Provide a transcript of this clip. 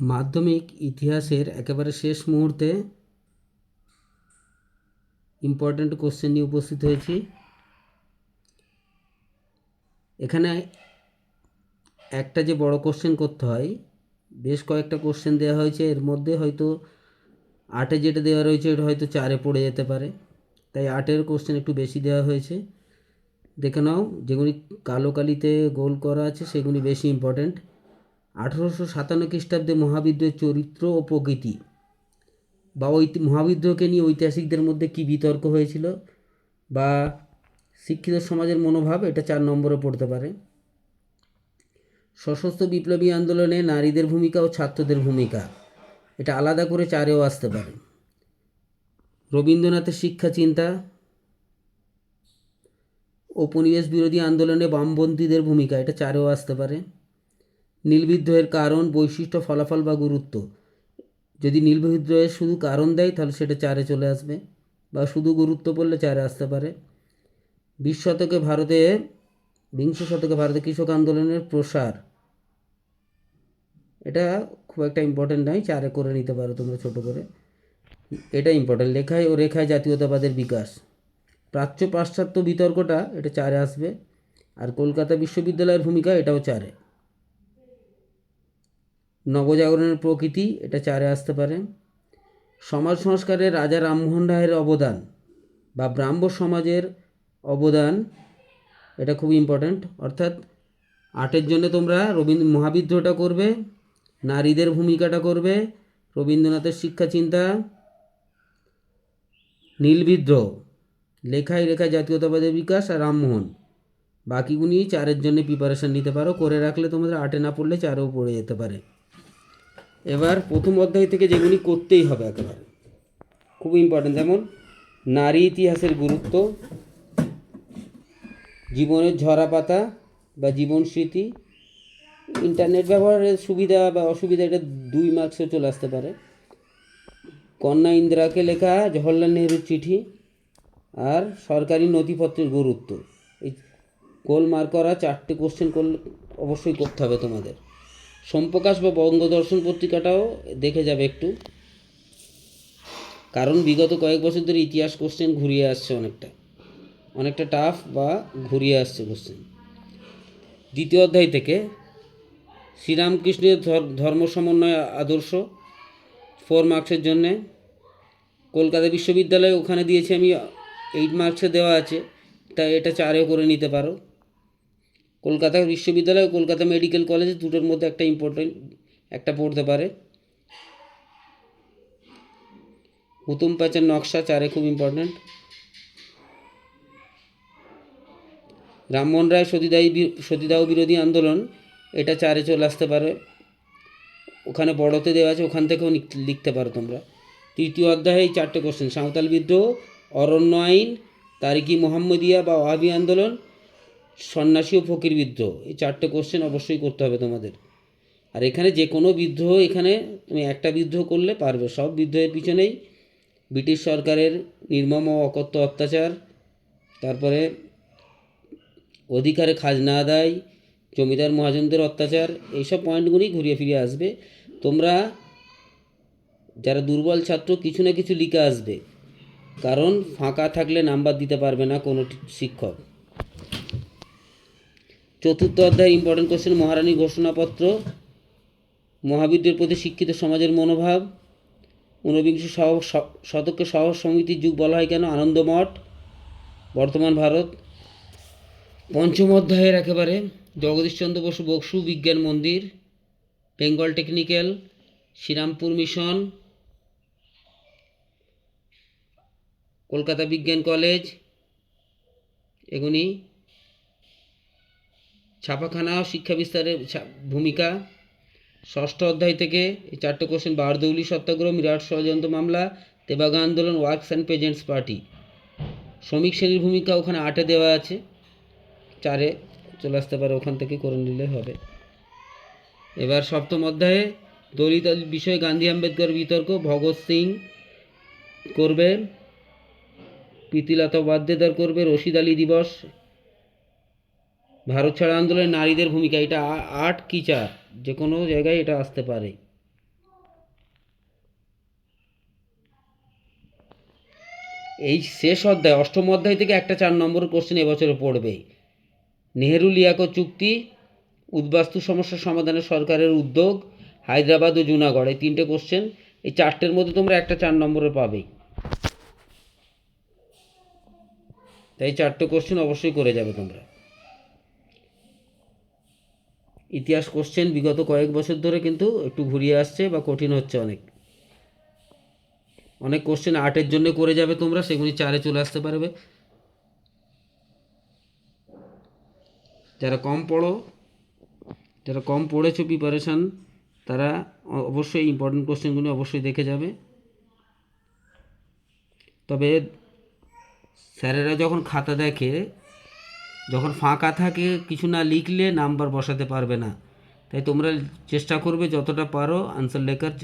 মাধ্যমিক ইতিহাসের একেবারে শেষ মুহূর্তে ইম্পর্ট্যান্ট কোশ্চেন নিয়ে উপস্থিত হয়েছি। এখানে একটা যে বড় কোশ্চেন করতে হয়, বেশ কয়েকটা কোশ্চেন দেওয়া হয়েছে, এর মধ্যে হয়তো আটে যেটা দেওয়া রয়েছে, ওটা হয়তো চারে পড়ে যেতে পারে। তাই আটের কোশ্চেন একটু বেশি দেওয়া হয়েছে। দেখে নাও, যেগুলি কালো কালিতে গোল করা আছে, সেগুলি বেশি ইম্পর্ট্যান্ট আঠেরোশো সাতান্ন খ্রিস্টাব্দে মহাবিদ্রোহের চরিত্র ও প্রকৃতি বা ওই মহাবিদ্রোহকে নিয়ে ঐতিহাসিকদের মধ্যে কী বিতর্ক হয়েছিল বা শিক্ষিত সমাজের মনোভাব, এটা চার নম্বরে পড়তে পারে। সশস্ত্র বিপ্লবী আন্দোলনে নারীদের ভূমিকা ও ছাত্রদের ভূমিকা, এটা আলাদা করে চারেও আসতে পারে। রবীন্দ্রনাথের শিক্ষা চিন্তা উপনিবেশ বিরোধী আন্দোলনে বামপন্থীদের ভূমিকা, এটা চারেও আসতে পারে। নীল বিদ্রোহের কারণ, বৈশিষ্ট্য, ফলাফল বা গুরুত্ব। যদি নীলবিদ্রোহের শুধু কারণ দেয়, তাহলে সেটা চারে চলে আসবে বা শুধু গুরুত্ব পড়লে চারে আসতে পারে। বিশ শতকে ভারতে, বিংশ শতকে ভারতে কৃষক আন্দোলনের প্রসার। এটা খুব একটা ইম্পর্টেন্ট নয়, চারে করে নিতে পারো তোমরা ছোট করে। এটা ইম্পর্টেন্ট লেখায় ও রেখায় জাতীয়তাবাদের বিকাশ। প্রাচ্য পাশ্চাত্য বিতর্কটা, এটা চারে আসবে। আর কলকাতা বিশ্ববিদ্যালয়ের ভূমিকা, এটাও চারে। নবজাগরণের প্রকৃতি, এটা চারে আসতে পারে। সমাজ সংস্কারে রাজা রামমোহন রায়ের অবদান বা ব্রাহ্ম সমাজের অবদান, এটা খুব ইম্পর্ট্যান্ট অর্থাৎ আটের জন্য তোমরা রবীন্দ্র, মহাবিদ্রোহটা করবে, নারীদের ভূমিকাটা করবে, রবীন্দ্রনাথের শিক্ষা চিন্তা নীল বিদ্রোহ লেখায় রেখায় জাতীয়তাবাদের বিকাশ আর রামমোহন। বাকিগুলি চারের জন্য প্রিপারেশান নিতে পারো, করে রাখলে তোমাদের আটে না পড়লে চারেও পড়ে যেতে পারে। এবার প্রথম অধ্যায় থেকে যেগুলি করতেই হবে একেবারে। খুব ইম্পর্টেন্ট যেমন নারী ইতিহাসের গুরুত্ব, জীবনের ঝরা পাতা বা জীবন স্মৃতি ইন্টারনেট ব্যবহারের সুবিধা বা অসুবিধা, এটা দুই মার্কসে চলে আসতে পারে। কন্যা ইন্দিরাকে লেখা, জওহরলাল নেহরুর চিঠি আর সরকারি নথিপত্রের গুরুত্ব। এই গোল মার্ক করা, চারটে কোশ্চেন করলে অবশ্যই করতে হবে তোমাদের। সোমপ্রকাশ বা বঙ্গদর্শন পত্রিকাটাও দেখে যাবে একটু। কারণ বিগত কয়েক বছর ধরে ইতিহাস কোশ্চেন ঘুরিয়ে আসছে অনেকটা। অনেকটা টাফ বা ঘুরিয়ে আসছে কোশ্চেন দ্বিতীয় অধ্যায় থেকে, শ্রীরামকৃষ্ণের ধর্ম সমন্বয় আদর্শ ফোর মার্কসের জন্যে কলকাতা বিশ্ববিদ্যালয়ে ওখানে দিয়েছি আমি এইট মার্কসে দেওয়া আছে। তাই এটা চারেও করে নিতে পারো। কলকাতা বিশ্ববিদ্যালয় কলকাতা মেডিকেল কলেজ দুটোর মধ্যে একটা ইম্পর্টেন্ট একটা পড়তে পারে। হুতুম প্যাচের নকশা চারে খুব ইম্পর্টেন্ট রামমোহন রায় সতীদায়ী বি- সতীদাহ বিরোধী আন্দোলন, এটা চারে চলে আসতে পারে। ওখানে বড়তে দেওয়া আছে, ওখান থেকেও লিখ- লিখতে পারো তোমরা। তৃতীয় অধ্যায়ে এই চারটে কোশ্চেন সাঁওতাল বিদ্রোহ, অরণ্য আইন তারিকি মোহাম্মদিয়া বা ওয়াহাবি আন্দোলন সন্ন্যাসী ও ফকির বিদ্রোহ, এই চারটে কোশ্চেন অবশ্যই করতে হবে তোমাদের। আর এখানে যে কোনো বিদ্রোহ এখানে তুমি একটা বিদ্রোহ করলে পারবে, সব বিদ্রোহের পিছনেই ব্রিটিশ সরকারের নির্মম ও অকথ্য অত্যাচার, তারপরে অধিকারে খাজনা আদায়, জমিদার মহাজনদের অত্যাচার, এইসব পয়েন্টগুলি ঘুরিয়ে ফিরিয়ে আসবে। তোমরা যারা দুর্বল ছাত্র কিছু না কিছু লিখে আসবে, কারণ ফাঁকা থাকলে নাম্বার দিতে পারবে না কোনো শিক্ষক। চতুর্থ অধ্যায় ইম্পর্টেন্ট কোশ্চেন মহারানী ঘোষণাপত্র, মহাবিদ্যের প্রতি শিক্ষিত সমাজের মনোভাব, ঊনবিংশ সহ- শতকে সহ সমিতির যুগ বলা হয় কেন? আনন্দমঠ বর্তমান ভারত। পঞ্চম অধ্যায়ের একেবারে জগদীশচন্দ্র বসু বসু বিজ্ঞান মন্দির, বেঙ্গল টেকনিক্যাল, শ্রীরামপুর মিশন, কলকাতা বিজ্ঞান কলেজ এগুলি ছাপাখানা শিক্ষা বিস্তারের ভূমিকা, ষষ্ঠ অধ্যায় থেকে এই চারটে কোশ্চেন বারদৌলি সত্যাগ্রহ, মিরাট ষড়যন্ত্র মামলা, তেবাগা আন্দোলন, ওয়ার্কস অ্যান্ড পেজেন্টস পার্টি। শ্রমিক শ্রেণির ভূমিকা ওখানে আটে দেওয়া আছে। চারে চলে আসতে পারে, ওখান থেকে করে নিলে হবে। এবার সপ্তম অধ্যায়ে, দলিত বিষয়ে গান্ধী আম্বেদকর বিতর্ক, ভগৎ সিং করবে প্রীতিলতা বাদ্যেদার করবে, রশিদ আলী দিবস ভারত ছাড়া আন্দোলনে নারীদের ভূমিকা, এটা আট কি চার? যে কোনো জায়গায় এটা আসতে পারে। এই শেষ অধ্যায়, অষ্টম অধ্যায় থেকে একটা চার নম্বর কোশ্চেন এবছরে পড়বে। নেহেরু লিয়াকো চুক্তি, উদ্বাস্তু সমস্যা সমাধানে সরকারের উদ্যোগ, হায়দ্রাবাদ ও জুনাগড়, এই তিনটে কোশ্চেন এই চারটের মধ্যে তোমরা একটা চার নম্বরে পাবে। তাই চারটে কোশ্চেন অবশ্যই করে যাবে তোমরা। ইতিহাস কোশ্চেন বিগত কয়েক বছর ধরে কিন্তু একটু ঘুরিয়ে আসছে বা কঠিন হচ্ছে অনেক। অনেক কোশ্চেন আটের জন্য করে যাবে তোমরা, সেগুলি চারে চলে আসতে পারবে। যারা কম পড়ো, যারা কম পড়েছো প্রিপারেশান তারা অবশ্যই ইম্পর্টেন্ট কোশ্চেনগুলি অবশ্যই দেখে যাবে। তবে স্যারেরা যখন খাতা দেখে যখন ফাঁকা থাকে, কিছু না লিখলে নাম্বার বসাতে পারবে না। তাই তোমরা চেষ্টা করবে যতটা পারো আনসার লেখার